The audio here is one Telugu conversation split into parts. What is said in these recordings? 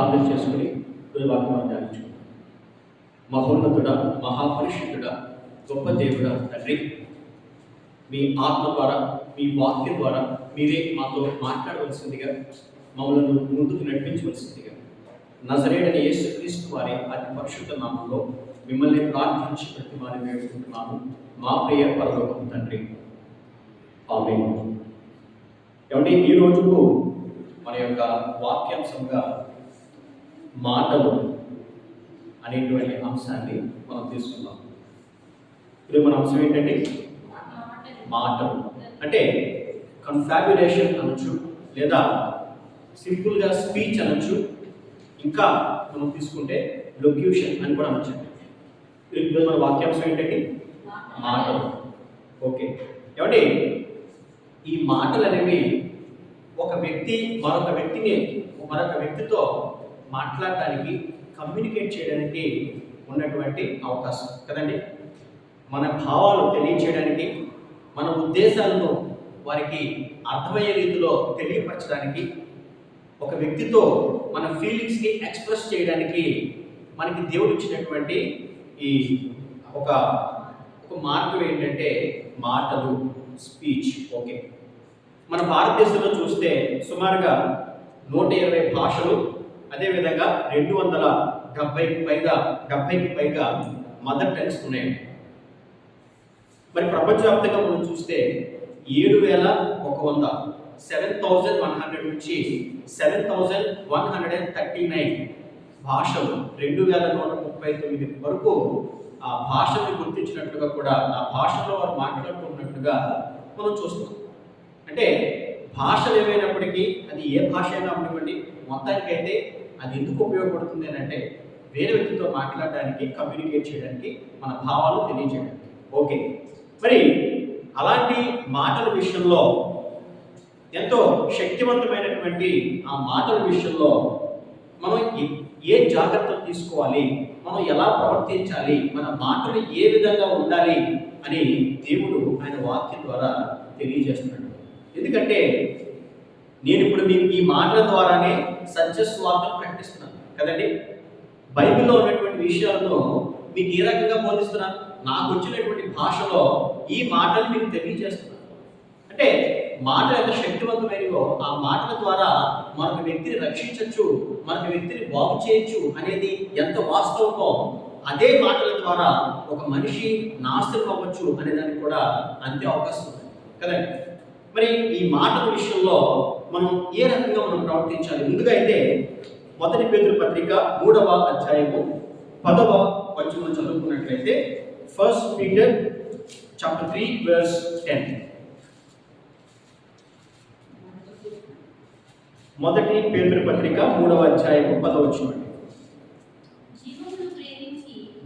ప్రార్థన చేసుకుని వాక్యం ధ్యానించుకుందాం. మహోన్నతుడ మహాపరిశుద్ధుడ గొప్ప దేవుడ తండ్రి మీ ఆత్మ ద్వారా మీ వాక్యం ద్వారా మీరే మాతో మాట్లాడవలసిందిగా మమ్మల్ని ముందుకు నడిపించవలసిందిగా నజరేడని యేసుక్రీస్తు వారి అతి పరిశుద్ధ నామంలో మిమ్మల్ని ప్రార్థించి ప్రతి వారిని వేడుకుంటున్నాము మా ప్రియ పరలోకం తండ్రి. ఆమె ఏమంటే ఈ రోజుకు మన యొక్క వాక్యాంశంగా మాటలు అనేటువంటి అంశాన్ని మనం తీసుకుందాం. ఇప్పుడు మన అంశం ఏంటంటే మాటలు అంటే కన్ఫాబ్యులేషన్ అనొచ్చు లేదా సింపుల్గా స్పీచ్ అనొచ్చు ఇంకా మనం తీసుకుంటే లొక్యూషన్ అని కూడా అనొచ్చు ఇప్పుడు మన వాక్యాంశం ఏంటంటే మాటలు ఓకే. ఏమంటే ఈ మాటలు అనేవి ఒక వ్యక్తి మరొక వ్యక్తిని మరొక వ్యక్తితో మాట్లాడడానికి కమ్యూనికేట్ చేయడానికి ఉన్నటువంటి అవకాశం కదండి? మన భావాలు తెలియచేయడానికి మన ఉద్దేశాలను వారికి అర్థమయ్యే రీతిలో తెలియపరచడానికి ఒక వ్యక్తితో మన ఫీలింగ్స్ని ఎక్స్ప్రెస్ చేయడానికి మనకి దేవుడు ఇచ్చినటువంటి ఈ ఒక ఒక మార్గం ఏంటంటే మాటలు స్పీచ్ ఓకే మన భారతదేశంలో చూస్తే సుమారుగా నూట ఇరవై భాషలు అదేవిధంగా రెండు వందల డెబ్బైకి పైగా డెబ్బైకి పైగా మదర్ టంగ్స్ ఉన్నాయి. మరి ప్రపంచవ్యాప్తంగా మనం చూస్తే ఏడు వేల ఒక వంద సెవెన్ థౌజండ్ వన్ హండ్రెడ్ నుంచి seven thousand one hundred and thirty nine భాషలు రెండు వేల నూట ముప్పై తొమ్మిది వరకు ఆ భాషని గుర్తించినట్లుగా కూడా ఆ భాషలో వారు మాట్లాడుతున్నట్టుగా మనం చూస్తాం అంటే భాషలు ఏమైనప్పటికీ అది ఏ భాష అయినా ఉండవండి మొత్తానికైతే అది ఎందుకు ఉపయోగపడుతుంది అని అంటే వేరే వ్యక్తితో మాట్లాడడానికి కమ్యూనికేట్ చేయడానికి మన భావాలు తెలియజేయడానికి. ఓకే. మరి అలాంటి మాటల విషయంలో ఎంతో శక్తివంతమైనటువంటి ఆ మాటల విషయంలో మనం ఏ- జాగ్రత్తలు తీసుకోవాలి? మనం ఎలా ప్రవర్తించాలి? మన మాటలు ఏ విధంగా ఉండాలి? అని దేవుడు ఆయన వాక్యం ద్వారా తెలియజేస్తున్నాడు. ఎందుకంటే నేను ఇప్పుడు మీకు ఈ మాటల ద్వారానే సత్య స్వార్థం ప్రకటిస్తున్నాను కదండి? బైబిల్లో ఉన్నటువంటి విషయాలను మీకు ఏ రకంగా బోధిస్తున్నాను నాకు వచ్చినటువంటి భాషలో ఈ మాటలు మీకు తెలియజేస్తున్నాను అంటే మాటలు ఎంత శక్తివంతమైనవో ఆ మాటల ద్వారా మరొక వ్యక్తిని రక్షించవచ్చు మరొక వ్యక్తిని బాగు చేయొచ్చు అనేది ఎంత వాస్తవమో అదే మాటల ద్వారా ఒక మనిషి నాశనం అవ్వచ్చు అనే దానికి కూడా అంతే అవకాశం ఉంది. కదండి? మరి ఈ మాటల విషయంలో మనం ఏ రకంగా మనం ప్రవర్తించాలి? ముందుగా అయితే మొదటి పేదల పత్రిక మూడవ అధ్యాయము పదవ వచనం చదువుకున్నట్లయితే first Peter chapter three verse ten మొదటి పేదల పత్రిక మూడవ అధ్యాయము పదవ వచనం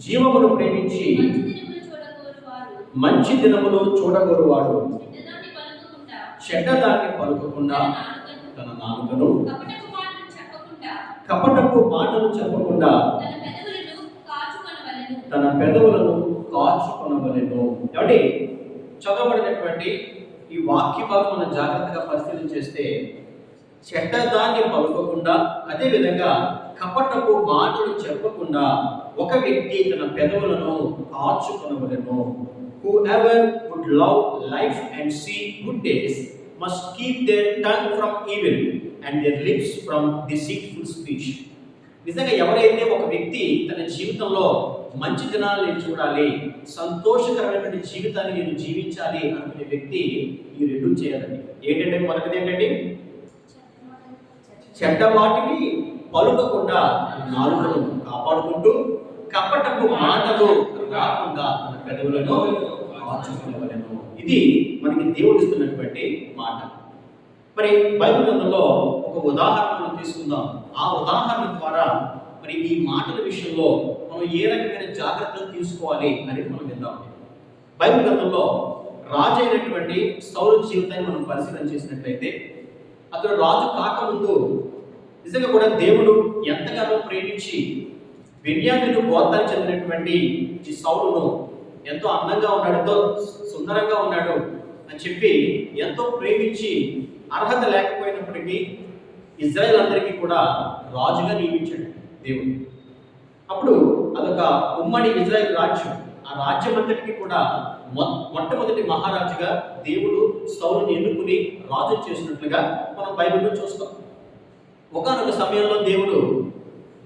జీవమును ప్రేమించి మంచి దినములు చూడగోరువాడు. చెడ్డదాన్ని పలుకకుండా తన నాలుకను కపటపు మాటలు చెప్పకుండా తన పెదవులను కాచుకొనవలెను. ఏమండి? చదవబడినటువంటి ఈ వాక్య భాగం మనం జాగ్రత్తగా పరిశీలన చేస్తే చెడ్డదాన్ని పలుకోకుండా అదే విధంగా కపటపు మాటలు చెప్పకుండా ఒక వ్యక్తి తన పెదవులను కాచుకొనవలెను. Whoever would love life and see good days must keep their tongue from evil and their lips from deceitful speech నిజంగా ఎవరైతే ఒక వ్యక్తి తన జీవితంలో మంచి దినాలు నేను చూడాలి సంతోషకరమైనటువంటి జీవితాన్ని నేను జీవించాలి అనుకునే వ్యక్తి ఈ రెండు చేయాలండి ఏంటంటే మొదటిది ఏంటండి? చెడ్డ వాటిని పలుకకుండా నాలుగును కాపాడుకుంటూ కపటపు మాటలు రాకుండా పెదవులను కాచుకునేవలెను ఇది మనకి దేవుడిస్తున్నటువంటి మాట. మరి బైబిల్ గ్రంథంలో ఒక ఉదాహరణ మనం తీసుకుందాం. ఆ ఉదాహరణ ద్వారా మరి ఈ మాటల విషయంలో మనం ఏ రకమైన జాగ్రత్తలు తీసుకోవాలి అనేది మనం విందాం. బైబిల్ గ్రంథంలో రాజు అయినటువంటి సౌలు జీవితాన్ని మనం పరిశీలన చేసినట్లయితే అతడు రాజు కాకముందు నిజంగా కూడా దేవుడు ఎంతగానో ప్రేమించి బెన్యామిను గోత్రానికి చెందినటువంటి ఈ సౌలును ఎంతో అందంగా ఉన్నాడు ఎంతో సుందరంగా ఉన్నాడు అని చెప్పి ఎంతో ప్రేమించి అర్హత లేకపోయినప్పటికీ ఇజ్రాయెల్ అందరికీ కూడా రాజుగా నియమించాడు దేవుడు. అప్పుడు అదొక ఉమ్మడి ఇజ్రాయెల్ రాజ్యం. ఆ రాజ్యం అంతటికి కూడా మొ- మొట్టమొదటి మహారాజుగా దేవుడు సౌలుని ఎన్నుకుని రాజు చేసినట్లుగా మనం బైబిల్లో చూస్తాం. ఒకనొక సమయంలో దేవుడు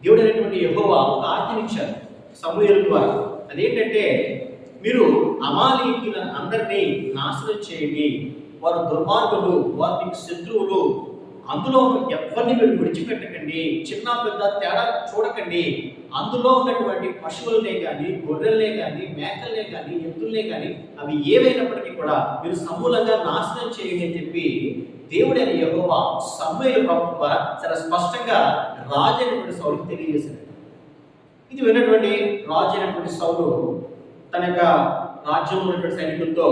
దేవుడు అనేటువంటి యెహోవా ఒక ఆజ్ఞనిచ్చారు సమూహల ద్వారా. అదేంటంటే మీరు అమాలీకుల అందరినీ నాశనం చేయండి. వారు దుర్మార్గులు వారు మీకు శత్రువులు. అందులో ఎవరిని మీరు విడిచిపెట్టకండి. చిన్న పెద్ద తేడా చూడకండి. అందులో ఉన్నటువంటి పశువులనే కానీ గొర్రెలనే కానీ మేకల్నే కానీ ఎత్తులనే కానీ అవి ఏవైనప్పటికీ కూడా మీరు సమూలంగా నాశనం చేయండి అని చెప్పి దేవుడైన యెహోవా సమూహల ప్రభుత్వ ద్వారా చాలా స్పష్టంగా రాజు అయినటువంటి సౌలుకి తెలియజేశాడు. ఇది విన్నటువంటి రాజు అయినటువంటి సౌలు తన యొక్క రాజ్యంలో ఉన్నటువంటి సైనికులతో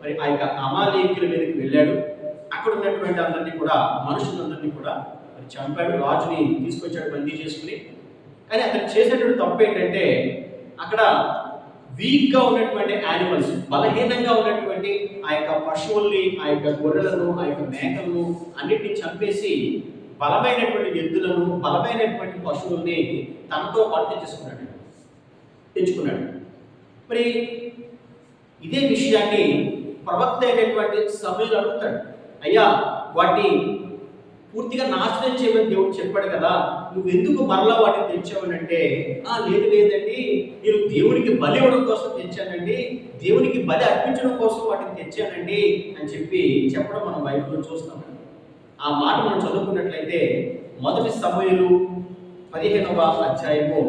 మరి ఆ యొక్క అమాలేకుల మీదకి వెళ్ళాడు. అక్కడ ఉన్నటువంటి అందరినీ కూడా మనుషులందరినీ కూడా మరి చంపాడు. రాజుని తీసుకొచ్చాడు బందీ చేసుకుని. కానీ అతను చేసేటువంటి తప్పు ఏంటంటే అక్కడ వీక్గా ఉన్నటువంటి యానిమల్స్ బలహీనంగా ఉన్నటువంటి ఆ యొక్క పశువుల్ని ఆ యొక్క గొర్రెలను ఆ యొక్క మేకలను అన్నిటిని చంపేసి బలమైనటువంటి ఎద్దులను బలమైనటువంటి పశువుల్ని తనతో పాటు తెచ్చేసుకున్నాడు. తెచ్చుకున్నాడు. మరి ఇదే విషయాన్ని ప్రవక్త అయినటువంటి సమయంలో అడుగుతాడు అయ్యా వాటిని పూర్తిగా నాశనం చేయమని దేవుడు చెప్పాడు కదా నువ్వు ఎందుకు మరలా వాటిని తెచ్చావనంటే ఆ లేదు లేదండి. నేను దేవునికి బలి ఇవ్వడం కోసం తెచ్చానండి దేవునికి బలి అర్పించడం కోసం వాటిని తెచ్చానండి అని చెప్పి చెప్పడం మనం బైబిల్లో చూస్తాం. ఆ మాట మనం చదువుకున్నట్లయితే మొదటి సమయలు పదిహేనవ అధ్యాయము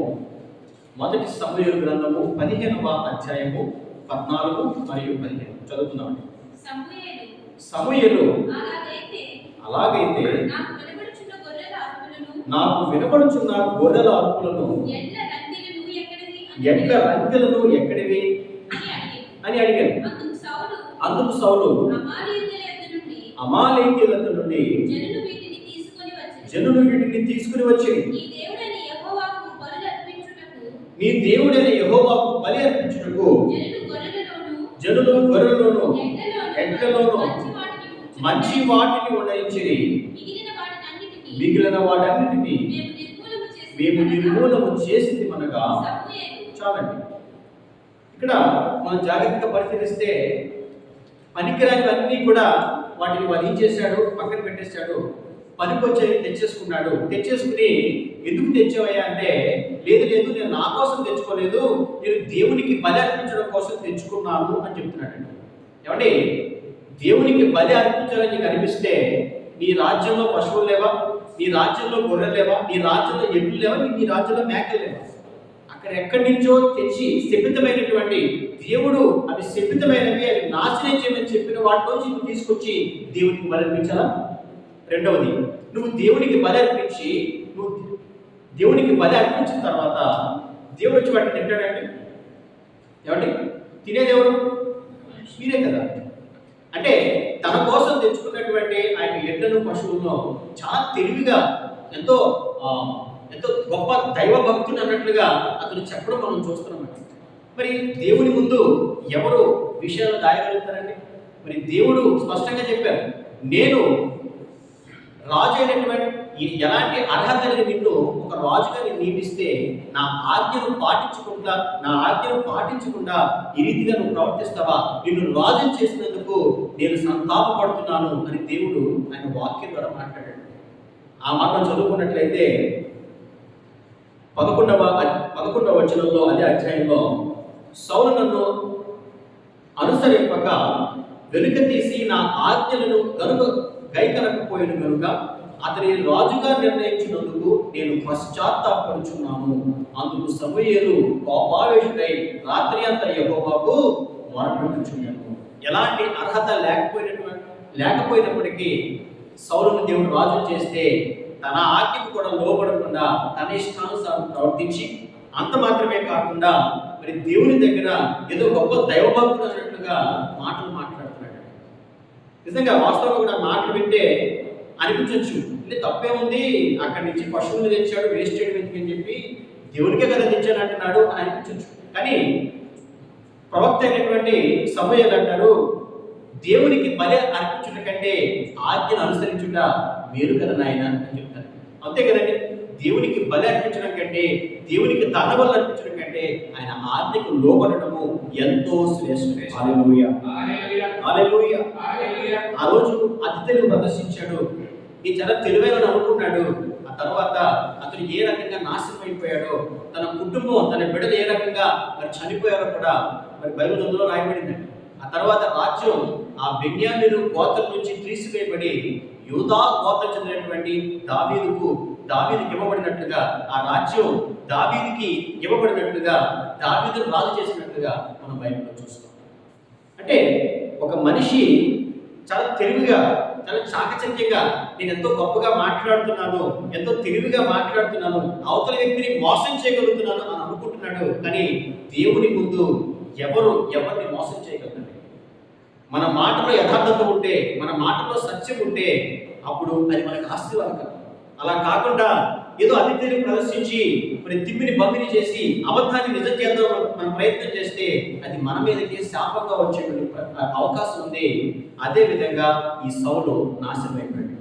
మొదటి సమయలు గ్రంథము పదిహేనవ అధ్యాయము పద్నాలుగు మరియు పదిహేను. సమూయేలు. సమయలు. అలాగైతే నాకు వినపడుచున్న గొర్రెల అరుపులను ఎడ్ల రందిలను ఎక్కడివి? అని రంకెలను ఎక్కడివి? అడిగాను. అందుకు సౌలు యొద్ద నుండి జనులు వీటిని తీసుకొని వచ్చి నీ దేవుడైన యెహోవాకు బలి అర్పించుటకు జనులు గొర్రెలలోను ఎడ్లలోను మంచి వాటిని ఉండయించిరి మిగిలిన వాటన్నిటిని మేము నిర్మూలము చేసింది మనగా. చాలండి. ఇక్కడ మనం జాగ్రత్తగా పరిశీలిస్తే పనికిరానివన్నీ కూడా వాటిని వధించేశాడు పక్కన పెట్టేశాడు. పనికొచ్చేవి తెచ్చేసుకున్నాడు. తెచ్చేసుకుని ఎందుకు తెచ్చావయ్యా అంటే లేదు లేదు నేను నా కోసం తెచ్చుకోలేదు నేను దేవునికి బలి అర్పించడం కోసం తెచ్చుకున్నాను అని చెప్తున్నాడు. ఏమండి? దేవునికి బలి అర్పించాలని నీకు అనిపిస్తే నీ రాజ్యంలో పశువులు లేవా? నీ రాజ్యంలో గొర్రెలు లేవా? నీ రాజ్యంలో ఎడ్లు లేవా? నీ రాజ్యంలో మేకలు లేవా? అక్కడ ఎక్కడి నుంచో తెచ్చి శపితమైనటువంటి దేవుడు అవి శపితమైనవి అవి నాశనం చేయమని చెప్పిన వాటిలోంచి తీసుకొచ్చి దేవునికి బలి అర్పించాలా? రెండవది నువ్వు దేవునికి బలి అర్పించి నువ్వు దేవునికి బలి అర్పించిన తర్వాత దేవుడు వచ్చి వాటిని తింటాడండి? ఏమండి? తినేది మీరే కదా. అంటే తన కోసం తెచ్చుకున్నటువంటి ఆయన ఎడ్లను పశువులను చాలా తెలివిగా ఎంతో ఎంతో గొప్ప దైవ భక్తుని అన్నట్లుగా అతను చెప్పడం మనం చూస్తున్నాం మరి దేవుని ముందు ఎవరు విషయాలు దాయగలుగుతారండి? మరి దేవుడు స్పష్టంగా చెప్పారు నేను రాజు అయినటువంటి ఎలాంటి అర్హత లేని నిన్ను ఒక రాజుగా నేను నియమిస్తే నా ఆజ్ఞను పాటించకుండా నా ఆజ్ఞను పాటించకుండా ఈ రీతిగా నువ్వు ప్రవర్తిస్తావా? నిన్ను రాజు చేసినందుకు నేను సంతాపపడుతున్నాను అని దేవుడు ఆయన వాక్యం ద్వారా మాట్లాడాడు. ఆ మాట చదువుకున్నట్లయితే పదకొండవ పదకొండవ వచనంలో అదే అధ్యాయంలో సౌలు నన్ను అనుసరింపక వెనుక తీసి నా ఆజ్ఞలను కనుక గైకనకపోయిన కనుక అతని రాజుగా నిర్ణయించినందుకు నేను పశ్చాత్తాపడుచున్నాను. అందుకు సమూయేలు కోపావేశుడై రాత్రి అంతా యెహోవాకు మొరపెట్టుచున్నాను ఎలాంటి అర్హత లేకపోయినటువంటి లేకపోయినప్పటికీ సౌరుని దేవుడు రాజు చేస్తే తన ఆజ్ఞకు కూడా లోపడకుండా తన ఇష్టానుసారం ప్రవర్తించి అంత మాత్రమే కాకుండా మరి దేవుని దగ్గర ఏదో గొప్ప దైవభక్తుడు అన్నట్లుగా మాటలు నిజంగా వాస్తవంగా కూడా మాటలు వింటే అనిపించవచ్చు అంటే తప్పేముంది? అక్కడి నుంచి పశువులు తెచ్చాడు వేస్ట్ చేయడం అని చెప్పి దేవునికే కదా తెచ్చాడు అంటున్నాడు అని అనిపించవచ్చు కానీ ప్రవక్త అయినటువంటి సమయాలు అంటారు దేవునికి బలి అర్పించుట కంటే ఆజ్ఞను అనుసరించుట మేలు కదా నాయన? అని చెప్తారు. అంతే కదండి? దేవునికి బలి అర్పించడం కంటే దేవునికి దండబలు అర్పించడం కంటే ఆయన ఆజ్ఞకు లోబడటము ఎంతో శ్రేష్ఠమే హల్లెలూయా. హల్లెలూయా. ఆ రోజు అతి తెలివి ప్రదర్శించాడు. ఈ చాలా తెలివైన అనుకున్నాడు. ఆ తర్వాత అతను ఏ రకంగా నాశనం అయిపోయాడో తన కుటుంబం తన బిడ్డలు ఏ రకంగా మరి చనిపోయారో కూడా మరి బైబిల్ అందులో రాయబడిందండి. ఆ తర్వాత రాజ్యం ఆ బెన్యామిను గోత్రం నుంచి తీసివేయబడి యూదా గోత్ర చెందినటువంటి దావీదుకు దావీదుకి ఇవ్వబడినట్లుగా ఆ రాజ్యం దావీదికి ఇవ్వబడినట్లుగా దావీదును రాజు చేసినట్లుగా మనం బైబిల్లో చూస్తాం అంటే ఒక మనిషి చాలా తెలివిగా చాలా చాకచక్యంగా నేను ఎంతో గొప్పగా మాట్లాడుతున్నాను ఎంతో తెలివిగా మాట్లాడుతున్నాను అవతల వ్యక్తిని మోసం చేయగలుగుతున్నాను అని అనుకుంటున్నాడు. కానీ దేవుని ముందు ఎవరు ఎవరిని మోసం చేయగలరు మన మాటలో యథార్థత ఉంటే మన మాటలో సత్యం ఉంటే అప్పుడు అది మనకు ఆశీర్వాదకరం అలా కాకుండా ఏదో అతిథిని ప్రదర్శించి మరి తిమ్మిని బందిని చేసి అబద్ధాన్ని నిజం చేద్దాం మనం ప్రయత్నం చేస్తే అది మన మీదకి శాపంగా వచ్చేటువంటి అవకాశం ఉంది. అదే విధంగా ఈ సౌలు నాశనం అయిపోయాడు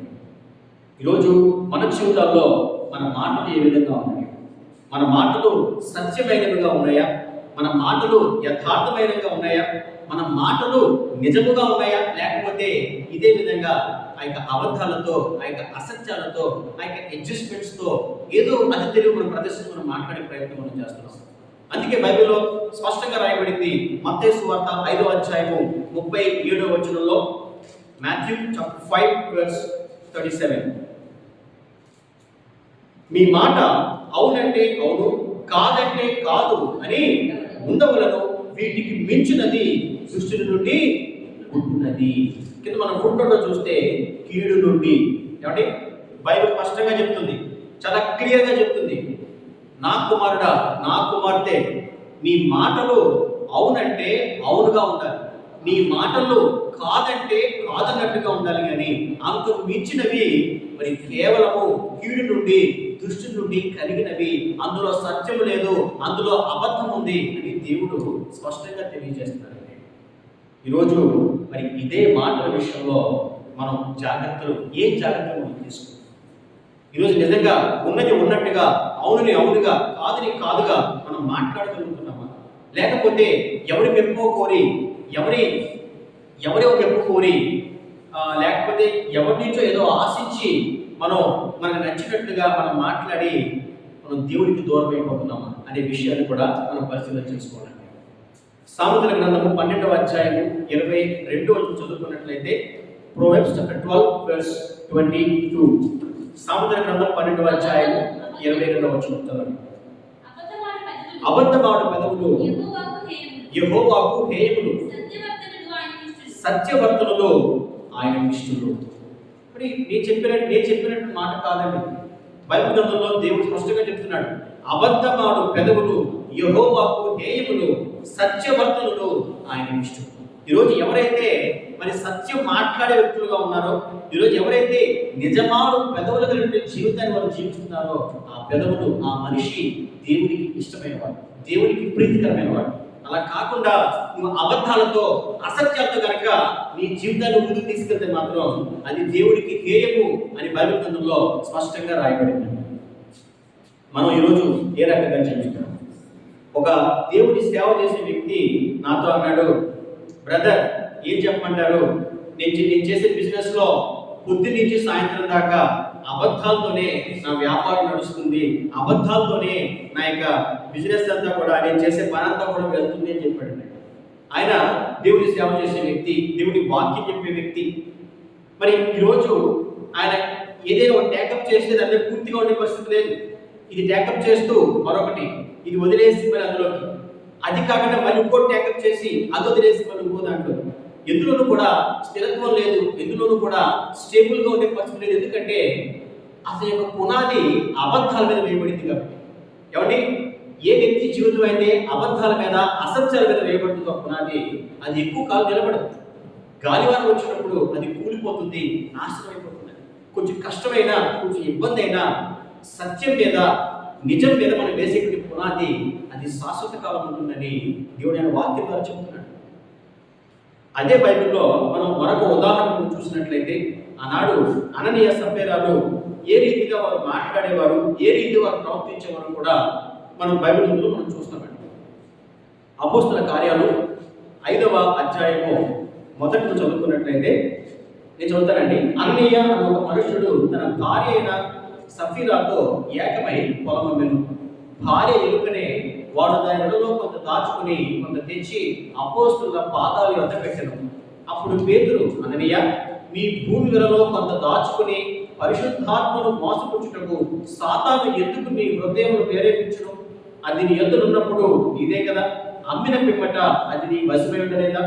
ఈరోజు మన జీవితాల్లో మన మాటలు ఏ విధంగా ఉన్నాయి? మన మాటలు సత్యమైనవిగా ఉన్నాయా? మన మాటలు యథార్థమైనవిగా ఉన్నాయా? మన మాటలు నిజముగా ఉన్నాయా? లేకపోతే ఇదే విధంగా ఆ యొక్క అబద్ధాలతో ఆ యొక్క అసత్యాలతో ఆ యొక్క అడ్జస్ట్మెంట్స్తో ఏదో అతి తెలుగు మనం ప్రదర్శన మనం మాట్లాడే ప్రయత్నం మనం చేస్తున్నాం. అందుకే బైబిల్లో స్పష్టంగా రాయబడింది మత్తయి సువార్త ఐదో అధ్యాయము ముప్పై ఏడో వచనంలో Matthew chapter five verse thirty seven. మీ మాట అవునంటే అవును కాదంటే కాదు అని ఉండవలను వీటికి మించినది సృష్టి నుండి పుట్టినది. కింద మనం ఫుట్నోట్లో చూస్తే కీడు నుండి. ఏమంటే బైబిల్ స్పష్టంగా చెప్తుంది. చాలా క్లియర్గా చెప్తుంది. నా కుమారుడా నా కుమార్తె నీ మాటలు అవునంటే అవునుగా ఉండాలి. నీ మాటలు కాదంటే కాదన్నట్టుగా ఉండాలి కానీ అంతకు మించినవి మరి కేవలము కీడు నుండి దృష్టి నుండి కలిగినవి. అందులో సత్యం లేదు అందులో అబద్ధం ఉంది అని దేవుడు స్పష్టంగా తెలియజేస్తున్నారు ఈరోజు మరి ఇదే మాటల విషయంలో మనం జాగ్రత్తలు ఏ జాగ్రత్తలు మనం తీసుకుంటాం? ఈరోజు నిజంగా ఉన్నది ఉన్నట్టుగా అవునుని అవునుగా కాదుని కాదుగా మనం మాట్లాడగలుగుతున్నామా? లేకపోతే ఎవరి మెప్పు కోరి ఎవరి ఎవరి మెప్పు కోరి లేకపోతే ఎవరి నుంచో ఏదో ఆశించి మనం మనకు నచ్చినట్లుగా మనం మాట్లాడి మనం దేవుడికి దూరం అయిపోతున్నామా అనే విషయాన్ని కూడా మనం పరిశీలన చేసుకోవాలి. సామెతల గ్రంథము పన్నెండవ అధ్యాయము ఇరవై రెండు వచ్చి చదువుకున్నట్లయితే Proverbs chapter twelve verse twenty two సామెతల గ్రంథం పన్నెండవ అధ్యాయము ఇరవై రెండవ వచ్చిన అబద్ధమాడు పెదవులు యహోవాకు పెదవులు హేయములు. సత్యవర్తనలో ఆయన ఇష్టలు. ఆయన ఇష్టలు మరి నేను చెప్పినట్టు నేను చెప్పినట్టు మాట కాదండి బైబిల్ గ్రంథంలో దేవుడు స్పష్టంగా చెప్తున్నాడు అబద్ధమాడు పెదవులు యహోవాకు హేయములు సత్యవర్తనులు ఆయన ఇష్టం. ఈరోజు ఎవరైతే మరి సత్యం మాట్లాడే వ్యక్తులుగా ఉన్నారో ఈరోజు ఎవరైతే నిజమాడు పెదవులు కలిగిన జీవితాన్ని వారు జీవిస్తున్నారో ఆ పెదవులు ఆ మనిషి దేవునికి ఇష్టమైన వాడు దేవునికి ప్రీతికరమైన వాడు అలా కాకుండా నువ్వు అబద్ధాలతో అసత్యాలతో కనుక నీ జీవితాన్ని ముందుకు తీసుకెళ్తే మాత్రం అది దేవుడికి హేయము అని బైబిల్ గ్రంథంలో స్పష్టంగా రాయబడింది. మనం ఈరోజు ఏ రకంగా జీవిస్తాం ఒక దేవుని సేవ చేసే వ్యక్తి నాతో అన్నాడు బ్రదర్ ఏం చెప్పమంటారు? నేను నేను చేసే బిజినెస్లో పొద్దు నుంచి సాయంత్రం దాకా అబద్ధాలతోనే నా వ్యాపారం నడుస్తుంది. అబద్ధాలతోనే నా యొక్క బిజినెస్ అంతా కూడా నేను చేసే పని అంతా కూడా వెళ్తుంది అని చెప్పాడు ఆయన దేవుని సేవ చేసే వ్యక్తి దేవుడి వాక్యం చెప్పే వ్యక్తి. మరి ఈరోజు ఆయన ఏదైనా ఒక టేకప్ చేసేది దాన్ని పూర్తిగా ఉండే పరిస్థితి లేదు. ఇది టేకప్ చేస్తూ మరొకటి ఇది వదిలేసి మరి అందులోకి. అది కాకుండా మళ్ళీ ఇంకోటి టేకప్ చేసి అది వదిలేసి మరి ఇంకో దాంట్లో. ఎందులోనూ కూడా స్థిరత్వం లేదు ఎందులోనూ కూడా స్టేబుల్గా ఉండే పరిస్థితి లేదు. ఎందుకంటే అసలు యొక్క పునాది అబద్ధాల మీద వేయబడింది కాబట్టి. ఏమండి? ఏ వ్యక్తి జీవితం అయితే అబద్ధాల మీద అసత్యాల మీద వేయబడుతుందో పునాది అది ఎక్కువ కాలం నిలబడదు. గాలివారం వచ్చినప్పుడు అది కూలిపోతుంది నాశనం అయిపోతుంది. కొంచెం కష్టమైనా కొంచెం ఇబ్బంది అయినా సత్యం మీద నిజం మీద మనం వేసేటువంటి పునాది అది శాశ్వత కాలం ఉంటుందని దేవుడు ఆయన వాక్యం ద్వారా చెప్తున్నాడు. అదే బైబిల్లో మనం మరొక ఉదాహరణ చూసినట్లయితే ఆనాడు అననీయ సభ్యరాలు ఏ రీతిగా వారు మాట్లాడేవారు ఏ రీతిగా వారు ప్రవర్తించేవారు కూడా మనం బైబిల్ మనం చూస్తామండి. అపోస్తుల కార్యాలు ఐదవ అధ్యాయము మొదటి చదువుకున్నట్లయితే నేను చదువుతానండి. అన్నయ్య అనే ఒక మనుషుడు తన భార్య అయిన సఫీరాతో ఏకమై పొలం భార్య ఎలుకనే వాడు దాని మెడలో కొంత దాచుకుని కొంత తెచ్చి అపోస్తుల పాదాలు వద్ద పెట్టను. అప్పుడు పేతురు అననీయ మీ భూమి వెలలో కొంత దాచుకుని పరిశుద్ధాత్మను మోసపుచ్చుటకు సాతాను ఎందుకు మీ హృదయమును ప్రేరేపించను? అది నీ ఎద్దులున్నప్పుడు ఇదే కదా. అమ్మిన పిమ్మట అది నీ వశమై ఉండలేదా?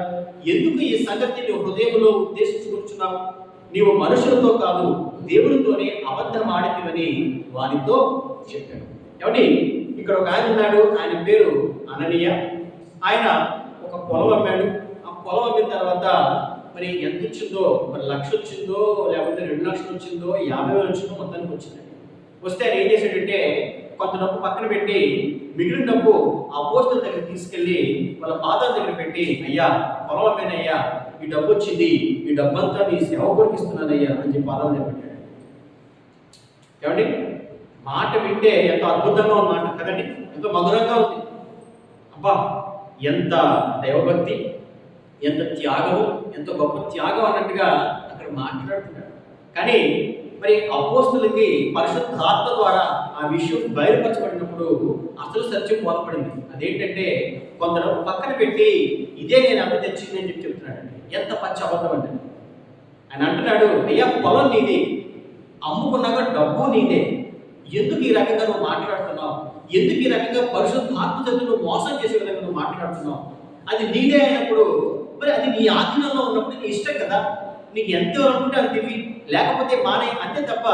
ఎందుకు ఈ సంగతి నీ హృదయంలో ఉద్దేశించుకుంటున్నావు నీవు మనుషులతో కాదు దేవునితోనే అబద్ధం ఆడితివని వారితో చెప్పాడు. ఏమండి? ఇక్కడ ఒక ఆయన ఉన్నాడు ఆయన పేరు అననీయ. ఆయన ఒక పొలం అమ్మాడు. ఆ పొలం అమ్మిన తర్వాత మరి ఎంత వచ్చిందో మరి లక్ష వచ్చిందో లేకపోతే రెండు లక్షలు వచ్చిందో యాభై వేలు వచ్చిందో మొత్తానికి వచ్చింది. వస్తే ఆయన ఏం చేశాడంటే కొంత డబ్బు పక్కన పెట్టి మిగిలిన డబ్బు ఆ పోస్టర్ దగ్గర తీసుకెళ్ళి వాళ్ళ పాదాల దగ్గర పెట్టి అయ్యా పొలం అమ్మానయ్యా ఈ డబ్బు వచ్చింది ఈ డబ్బంతా నీ సేవకుడికి ఇస్తున్నానయ్యా అని చెప్పి పాదాల దగ్గర పెట్టాడు ఏమండి? మాట వింటే ఎంతో అద్భుతంగా ఉంది మాట కదండి? ఎంతో మధురంగా ఉంది. అబ్బా ఎంత దైవభక్తి ఎంత త్యాగము ఎంత గొప్ప త్యాగం అన్నట్టుగా అక్కడ మాట్లాడుతున్నాడు. కానీ మరి అపోస్తులకి పరిశుద్ధాత్మ ద్వారా ఆ విషయం బయలుపరచబడినప్పుడు అసలు సత్యం బోధపడింది. అదేంటంటే కొందరు పక్కన పెట్టి ఇదే నేను అమ్మి తెచ్చింది చెప్పి ఎంత పచ్చి అబద్ధం అంటే? ఆయన అంటున్నాడు అయ్యా పొలం నీదే. అమ్ముకున్నాక డబ్బు నీదే. ఎందుకు ఈ రకంగా నువ్వు మాట్లాడుతున్నావు? ఎందుకు ఈ రకంగా పరిశుద్ధాత్మ చేత నువ్వు మోసం చేసే విధంగా నువ్వు మాట్లాడుతున్నావు? అది నీదే అయినప్పుడు మరి అది నీ ఆధీనంలో ఉన్నప్పుడు నీ ఇష్టం కదా. నీకు ఎంత అనుకుంటే అంత ఇవి లేకపోతే మానే. అంతే తప్ప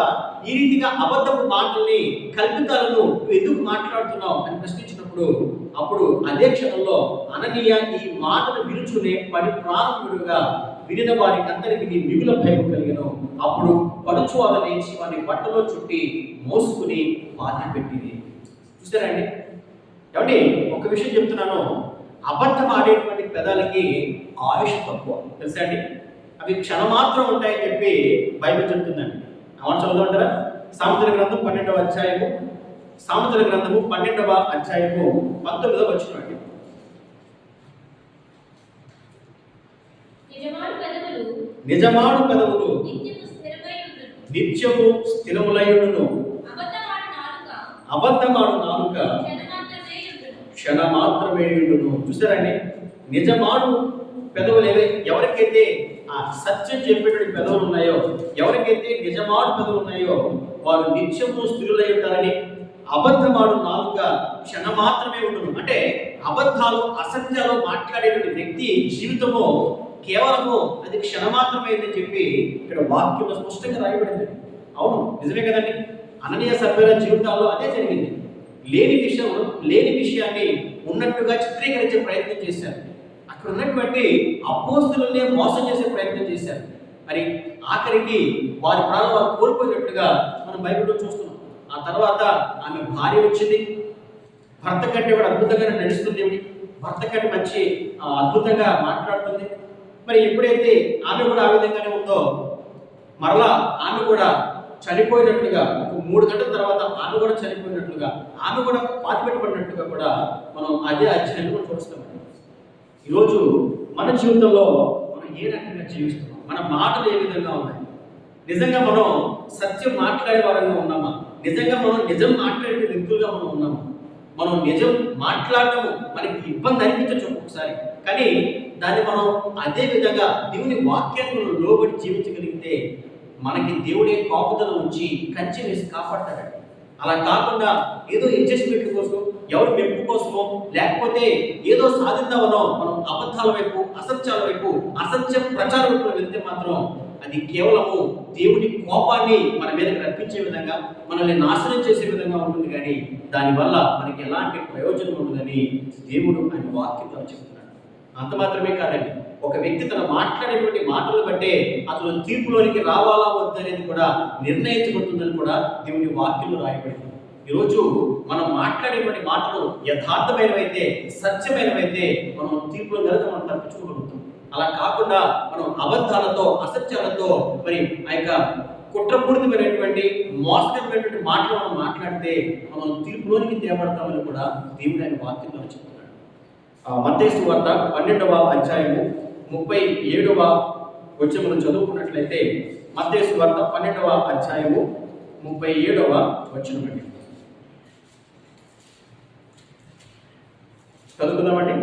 ఈ రీతిగా అబద్ధపు మాటల్ని కల్పితాలను నువ్వు ఎందుకు మాట్లాడుతున్నావు? అని ప్రశ్నించినప్పుడు అప్పుడు అదే క్షణంలో అననీయ ఈ మాటను విరుచునే పడి ప్రారంభుడుగా వినిన వారికి అందరికీ మిగుల భయం కలిగను. అప్పుడు పడుచువాద లేచి వారిని బట్టలో చుట్టి మోసుకుని బాధ పెట్టింది చూసారండి ఏమండి ఒక విషయం చెప్తున్నాను. అబద్ధం ఆడేటువంటి పెదాలకి ఆయుష్ తక్కువ. తెలుసా అండి? అవి క్షణమాత్రం ఉంటాయని చెప్పి బైబిల్ చెప్తుందండి. అవును చదువుతుంటారా సామెతల గ్రంథం పన్నెండవ అధ్యాయము సామెతల గ్రంథము పన్నెండవ అధ్యాయము పంతొమ్మిదవ యజమాని పెదవులు నిజమాడు పెదవులు నిత్యము స్థిరములయుడును అబద్ధమాడు నాలుక. క్షణ మాత్రమే ఉండును. చూసారండి? నిజమాడు పెదవులు ఏవై? ఎవరికైతే ఆ సత్యం చెప్పేటువంటి పెదవులు ఉన్నాయో ఎవరికైతే నిజమాడు పెదవులు ఉన్నాయో వారు నిత్యము స్థిరులై ఉంటారని అబద్ధమాడు నాలుక క్షణ మాత్రమే ఉండును అంటే అబద్ధాలు అసత్యాలు మాట్లాడేటువంటి వ్యక్తి జీవితము కేవలము అది క్షణమాత్రమైందని చెప్పి ఇక్కడ వాక్యంలో స్పష్టంగా రాయబడింది. అవును నిజమే కదండి. అననీయ సర్వేల జీవితాల్లో అదే జరిగింది. లేని విషయం లేని విషయాన్ని ఉన్నట్టుగా చిత్రీకరించే ప్రయత్నం చేశారు. అక్కడ ఉన్నటువంటి అపోస్తులనే మోసం చేసే ప్రయత్నం చేశారు. మరి ఆఖరికి వారి ప్రాణాలు వారు కోల్పోయినట్టుగా మనం బైబిల్లో చూస్తున్నాం. తర్వాత ఆమె భార్య వచ్చింది. భర్త కంటే కూడా అద్భుతంగా నడుస్తుంది. ఏమిటి భర్త కంటే మంచి అద్భుతంగా మాట్లాడుతుంది. మరి ఎప్పుడైతే ఆమె కూడా ఆ విధంగానే ఉందో మరలా ఆమె కూడా చనిపోయినట్లుగా ఒక మూడు గంటల తర్వాత ఆమె కూడా చనిపోయినట్లుగా ఆమె కూడా పాతిపెట్టబడినట్లుగా కూడా మనం అదే అధ్యయనంలో చూస్తాం. ఈరోజు మన జీవితంలో మనం ఏ రకంగా జీవిస్తున్నాం? మన మాటలు ఏ విధంగా ఉన్నాయి? నిజంగా మనం సత్యం మాట్లాడే వారంగా ఉన్నామా? నిజంగా మనం నిజం మాట్లాడే వ్యక్తులుగా మనం ఉన్నాము. మనం నిజం మాట్లాడటము మనకి ఇబ్బంది అనిపించచ్చు ఒక్కొక్కసారి. కానీ దాన్ని మనం అదే విధంగా దేవుని వాక్యాన్ని మనం లోబడి జీవించగలిగితే మనకి దేవుడే కాపుదల ఉంచి కంచె వేసి కాపాడతాడు అలా కాకుండా ఏదో అడ్జస్ట్మెంట్ కోసం ఎవరి మెప్పు కోసమో లేకపోతే ఏదో సాధిద్దామనో మనం అబద్ధాల వైపు అసత్యాల వైపు అసత్య ప్రచారం వైపు వెళ్తే మాత్రం అది కేవలము దేవుని కోపాన్ని మన మీద రప్పించే విధంగా మనల్ని నాశనం చేసే విధంగా ఉంటుంది కానీ దానివల్ల మనకి ఎలాంటి ప్రయోజనం ఉండదని దేవుడు ఆయన వాక్యంతో చెప్తున్నాడు. అంత మాత్రమే కాదండి ఒక వ్యక్తి తన మాట్లాడేటువంటి మాటలు బట్టే అతను తీర్పులోనికి రావాలా వద్దనేది కూడా నిర్ణయించబడుతుందని కూడా దేవుని వాక్యంలో రాయబడింది. ఈరోజు మనం మాట్లాడేటువంటి మాటలు యథార్థమైనవైతే సత్యమైనవైతే మనం తీర్పులో కనుక మనం తప్పించుకోగలుగుతాం. అలా కాకుండా మనం అబద్ధాలతో అసత్యాలతో మరి ఆ యొక్క కుట్రపూరితమైనటువంటి మోసకరమైనటువంటి మాటలు మనం మాట్లాడితే మనం తీర్పులోనికి తేబడతామని కూడా దేవుడు ఆయన వాక్యంలో చెప్తున్నాడు. మత్తేసు వార్త పన్నెండవ అధ్యాయము ముప్పై ఏడవ వచ్చి మనం చదువుకున్నట్లయితే మత్తేసు వార్త పన్నెండవ అధ్యాయము ముప్పై ఏడవ వచ్చినమండి చదువుకుందామండి.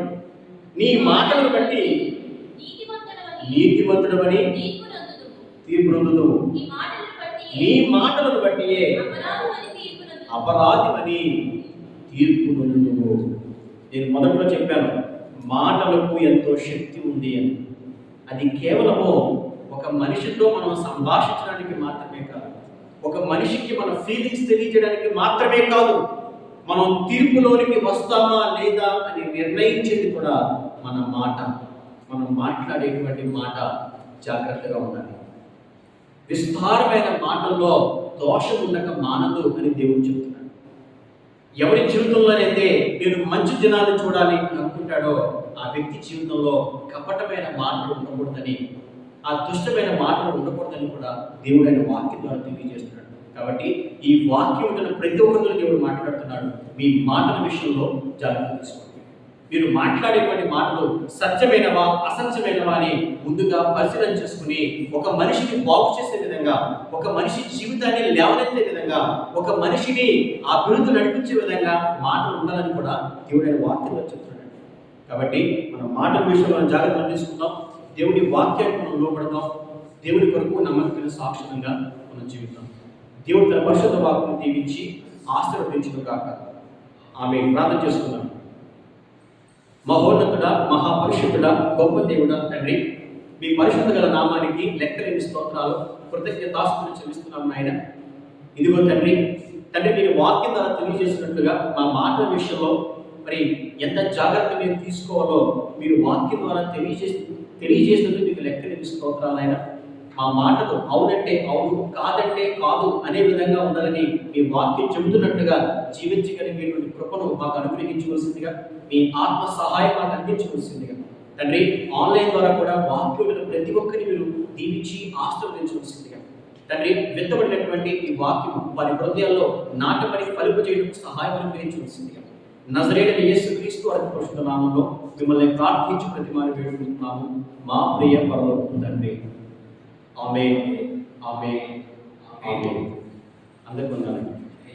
నీ మాటలను బట్టి నీతిమంతుడవని నీతిమంతుడవని తీర్పునందుదువు. తీర్పు నొందుదువు. నీ మాటలను బట్టి అపరాధమని తీర్పునందుదువు. అపరాధివని తీర్పు నొందుదువు. నేను మొదట్లో చెప్పాను మాటలకు ఎంతో శక్తి ఉంది అని అది కేవలము ఒక మనిషితో మనం సంభాషించడానికి మాత్రమే కాదు ఒక మనిషికి మన ఫీలింగ్స్ తెలియజేయడానికి మాత్రమే కాదు మనం తీర్పులోనికి వస్తామా లేదా అని నిర్ణయించేది కూడా మన మాట మనం మాట్లాడేటువంటి మాట జాగ్రత్తగా ఉండాలి. విస్తారమైన మాటల్లో దోషం ఉండక మానదు అని దేవుడు చెప్తున్నాడు. ఎవరి జీవితంలోనైతే నేను మంచి దినాలు చూడాలి అనుకుంటాడో ఆ వ్యక్తి జీవితంలో కపటమైన మాటలు ఉండకూడదని ఆ దుష్టమైన మాటలు ఉండకూడదని కూడా దేవుడు ఆయన వాక్యం ద్వారా తెలియజేస్తున్నాడు. కాబట్టి ఈ వాక్యం ప్రతి ఒక్కరితో దేవుడు మాట్లాడుతున్నాడు. మీ మాటల విషయంలో జాగ్రత్త తీసుకోండి. మీరు మాట్లాడేటువంటి మాటలు సత్యమైనవా అసత్యమైనవా అని ముందుగా పరిశీలన చేసుకుని ఒక మనిషిని బాగు చేసే విధంగా ఒక మనిషి జీవితాన్ని లేవనెత్తే విధంగా ఒక మనిషిని అభివృద్ధి నడిపించే విధంగా మాటలు ఉండాలని కూడా దేవుడైన వాక్యంలో చెప్తున్నాడు. కాబట్టి మన మాటల విషయంలో మనం జాగ్రత్తలు తీసుకుందాం. దేవుడి వాక్యాన్ని మనం లోపడదాం దేవుడి కొరకు నమ్మకమైన సాక్షితంగా మనం జీవితాం దేవుడి తన పరిశుద్ధ వాక్యం దీవించి ఆశీర్వదించడం కాక ఆమె ప్రార్థన చేసుకున్నాం మహోన్నతుడా మహాపరిషుద్ధుడా గొప్ప దేవుడా తండ్రి. మీ పరిశుద్ధ గల నామానికి లెక్కలేని స్తోత్రాలు కృతజ్ఞతాస్తులు చెల్లిస్తున్నాం నాయన. ఇదిగో తండ్రి తండ్రి మీరు వాక్యం ద్వారా తెలియజేసినట్లుగా మా మాటల విషయంలో మరి ఎంత జాగ్రత్త మీరు తీసుకోవాలో మీరు వాక్యం ద్వారా తెలియజేసి తెలియజేసినందుకు మీకు లెక్కలేని స్తోత్రాలైనా మా మాటలు అవునంటే అవును కాదంటే కాదు అనే విధంగా ఉండాలని మీ వాక్యం చెబుతున్నట్టుగా జీవించగలిగేటువంటి కృపను మాకు అనుగ్రహించవలసిందిగా మీ ఆత్మ సహాయం మాకు అందించవలసిందిగా. తండ్రి ఆన్లైన్ ద్వారా కూడా వాక్యం ప్రతి ఒక్కరిని మీరు దీవించి ఆశీర్వదించవలసిందిగా. తండ్రి విత్తబడినటువంటి ఈ వాక్యం వారి హృదయాల్లో నాటపడి ఫలింపు చేయడం సహాయం అనుగ్రహించవలసిందిగా. నజరేడని యేసు క్రీస్తు అతి పరిశుద్ధ నామంలో మిమ్మల్ని ప్రార్థించి ప్రతి మారి వేడుకుంటున్నాము. మా ప్రియ పరలో తండ్రి. ఆమె ఆమె ఆమె అందరికీ వందనాలు.